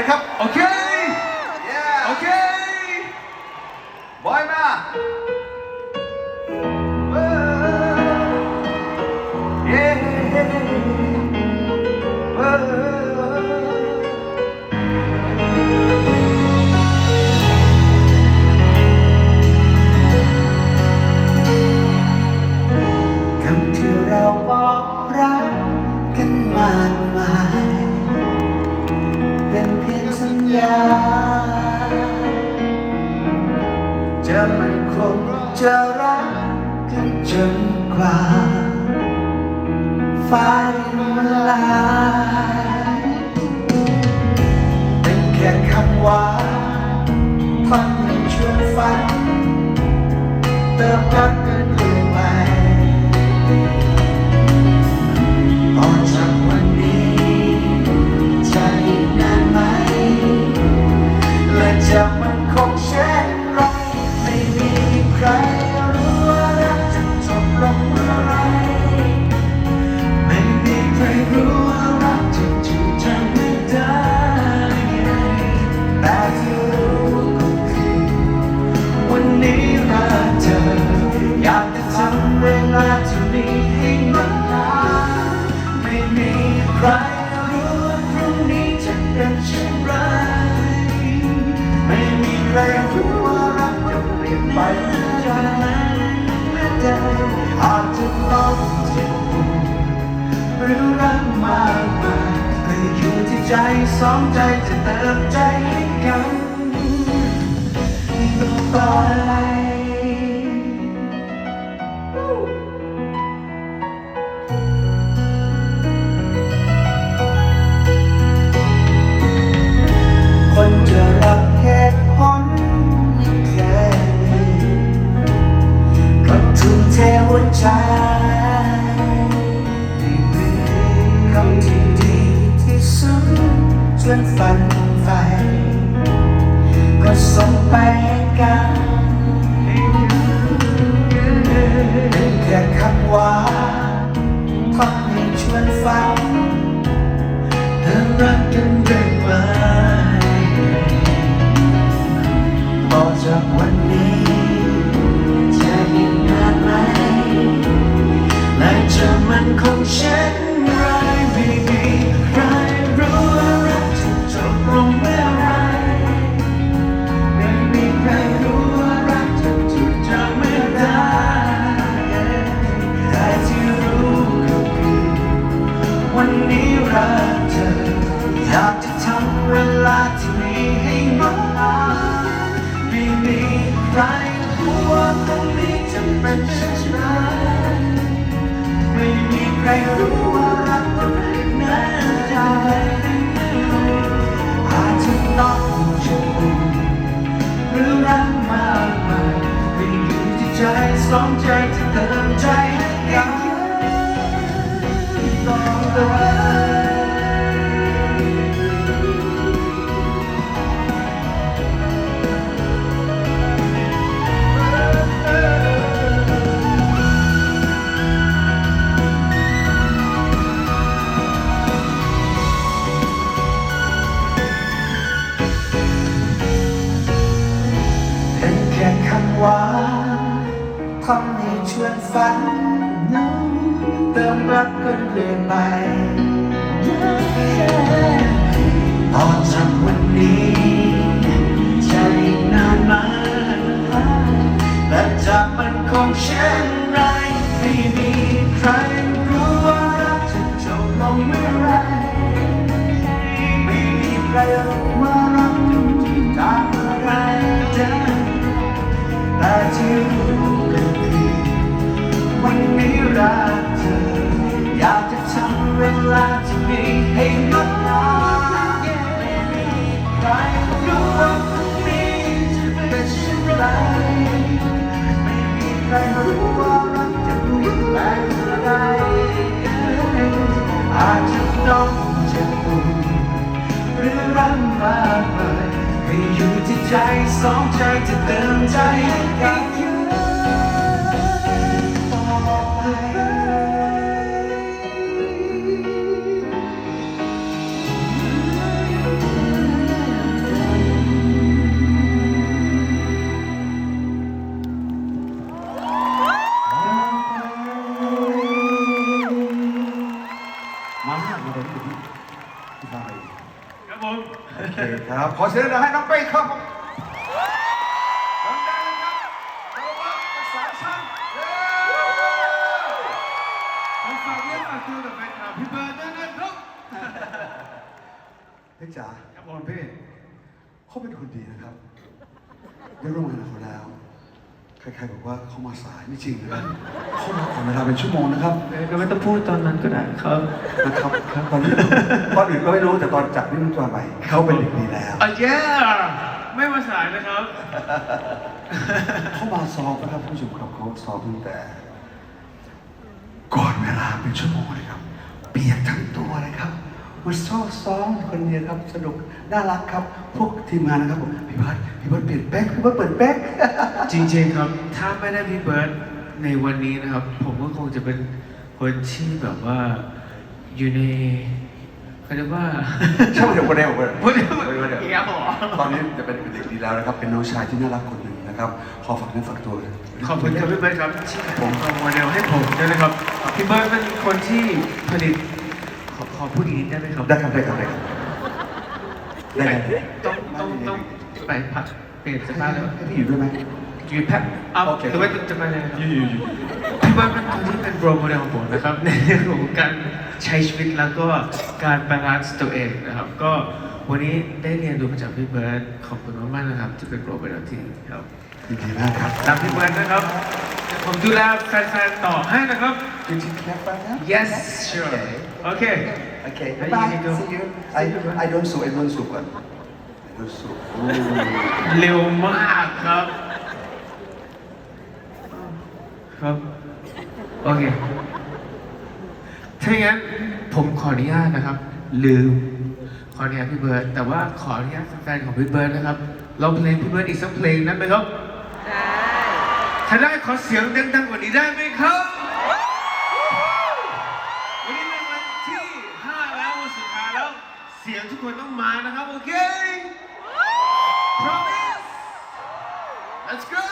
นะครับ โอเค the สองใจจะเติมใจให้กันต่อไปคนจะรักเหตุผลแค่นี้ก็ทุ่เทหัวใจ แต่คำว่าทำให้ชวนฝันเธอรักกันได้ไหมต่อจากวัน จะเป็นเช่นไรไม่มีใครรู้ว่ารักจะเป็นแน่ใจอาจจะต้องชุบหรือรักมากมายไม่อยู่ที่ใจสองใจจะเติมใจให้กัน ฟังให้ชวนฝันน้ำเติมรักกันเรื่อยไปต่อจากวันนี้ มากมายให้อยู่ที่ใจสองใจจะเติมใจให้กันต่อไป ครับผมโอเคครับ ขอเชิญให้น้องเป้ครับผมดังๆเลยครับเราว่าภาษาช่างเย้ผมฝากเรื่องฝากตัวกับแฟนคลับพี่เบิร์ดด้วยนะครับเล็กจ๋าครับผมพี่เขาเป็นคนดีนะครับได้ร่วมงานกับเขาแล้ว ใครๆบอกว่าเขามาสายไม่จริงนะครับเขามาก่อนเวลาเป็นชั่วโมงนะครับก็ไม่ต้องพูดตอนนั้นก็ได้ครับ นะครับครับตอนนี้ตอนอื่นก็ไม่รู้แต่ตอนจับนี่มันตัวใหม่เขาเป็นเด็กดีแล้วอะเย้ไม่มาสายนะครับ เขามาซ้อมนะครับผู้ชมครับเขาซ้อมตั้งแต่ ก่อนเวลาเป็นชั่วโมงเลยครับ เปียกทั้งตัวเลยครับ มาซ้อมซ้อมคนเดียวครับสนุกน่ารักครับ พวกทีมงานนะครับผมพี่เบิร์ดพี่เบิร์ดเปลี่ยนแป๊กพี่เบิร์ดเปิดแป๊ก จริงๆครับ ถ้าไม่ได้พี่เบิร์ดในวันนี้นะครับ ผมก็คงจะเป็นคนที่แบบว่าอยู่ในเขาเรียกว่า ใช่ไหมเดี๋ยวคนเดียวคนเดียวคนเดียวคนเดียว เอี๊ยบเหรอตอนนี้จะเป็นเด็กดีแล้วนะครับ เป็นน้องชายที่น่ารักคนหนึ่งนะครับ ขอฝากเนื้อฝากตัวเลยขอบคุณครับพี่เบิร์ดครับที่ผมเอาโมเดลให้ผมด้วยนะครับพี่เบิร์ดเป็นคนที่ผลิตข อขอพูดอย่างนี้ได้ไหมครับได้ครับได้ครับได้ครับได้ครับต้องต้องต้องไปพักเปลี่ยนเสื้อผ้าแล้วให้พี่อยู่ด้วยไหมอยู่แพ็คเอาโอเคหรือว่าจะไปเลยครับอยู่อยู่อยู่พี่เบิร์ดเป็นคนที่เป็นโรลโมเดลของผมนะครับในเรื่องของการใช้ชีวิตแล้วก็การบาลานซ์ตัวเองนะครับ ก็วันนี้ได้เรียนรู้มาจากพี่เบิร์ดขอบคุณมากๆนะครับที่เป็นโรลโมเดลที่ดีครับ ยินดีมากครับตามพี่เบิร์ดนะครับ ผมดูแลแฟนๆต่อให้นะครับจริงๆแค่ไปนะ yes sure โอเคโอเค Bye. บาย You go. see you I I don't สู I don't สูก่อน I don't สูโอ้เร็วมากครับ ครับ โอเค ถ้าอย่างนั้นผมขออนุญาตนะครับ ลืม ขออนุญาตพี่เบิร์ดแต่ว่าขออนุญาตแฟนๆของพี่เบิร์ดนะครับ เราเพลงพี่เบิร์ดอีกสักเพลงนั้นไหมครับได้ ถ้าได้ขอเสียงดังๆกว่านี้ได้ไหมครับ วันนี้เป็นวันที่5แล้ววันสุดท้ายแล้ว เสียงทุกคนต้องมานะครับ โอเค promise let's go